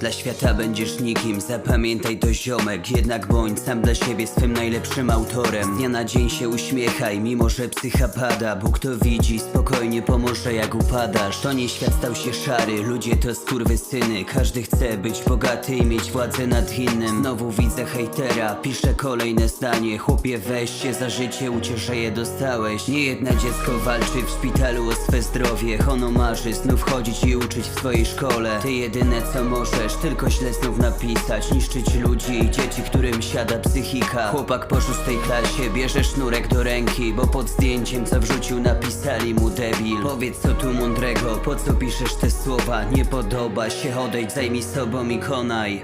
Dla świata będziesz nikim, zapamiętaj to ziomek Jednak bądź sam dla siebie swym najlepszym autorem. Z dnia na dzień się uśmiechaj, mimo że psycha pada Bóg to widzi, spokojnie pomoże jak upadasz To nie świat stał się szary, ludzie to skurwysyny Każdy chce być bogaty i mieć władzę nad innym. Znowu widzę hejtera, pisze kolejne zdanie. Chłopie weź się za życie, ucieszę je dostałeś. Nie jedno dziecko walczy w szpitalu o swe zdrowie. Ono marzy znów chodzić i uczyć w swojej szkole. Ty jedyne co możesz, tylko źle znów napisać. Niszczyć ludzi i dzieci, którym siada psychika. Chłopak po szóstej klasie bierze sznurek do ręki Bo pod zdjęciem co wrzucił napisali mu debil Powiedz co tu mądrego, po co piszesz te słowa? Nie podoba się, odejdź, zajmij sobą i konaj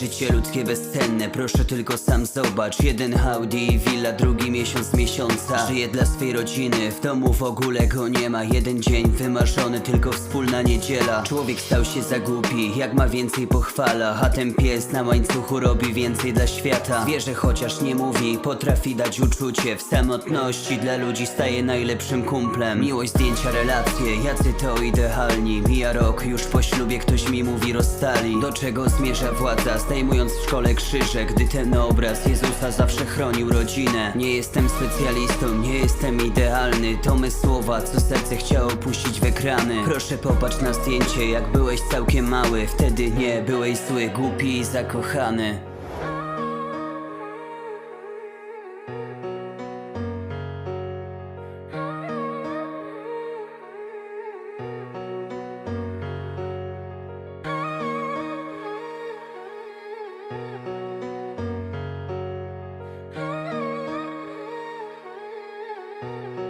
Życie ludzkie bezcenne, proszę tylko sam zobacz. Jeden Audi i villa, drugi miesiąc miesiąca. Żyje dla swej rodziny, w domu w ogóle go nie ma. Jeden dzień wymarzony, tylko wspólna niedziela. Człowiek stał się za głupi, jak ma więcej pochwala. A ten pies na łańcuchu robi więcej dla świata. Zwierzę chociaż nie mówi, potrafi dać uczucie. W samotności dla ludzi staje najlepszym kumplem. Miłość, zdjęcia, relacje, jacy to idealni. Mija rok, już po ślubie ktoś mi mówi rozstali. Do czego zmierza władza, zdejmując w szkole krzyże Gdy ten obraz Jezusa zawsze chronił rodzinę. Nie jestem specjalistą, nie jestem idealny. To me słowa, co serce chciało puścić w ekrany. Proszę popatrz na zdjęcie, jak byłeś całkiem mały. Wtedy nie byłeś zły, głupi i zakochany Thank you.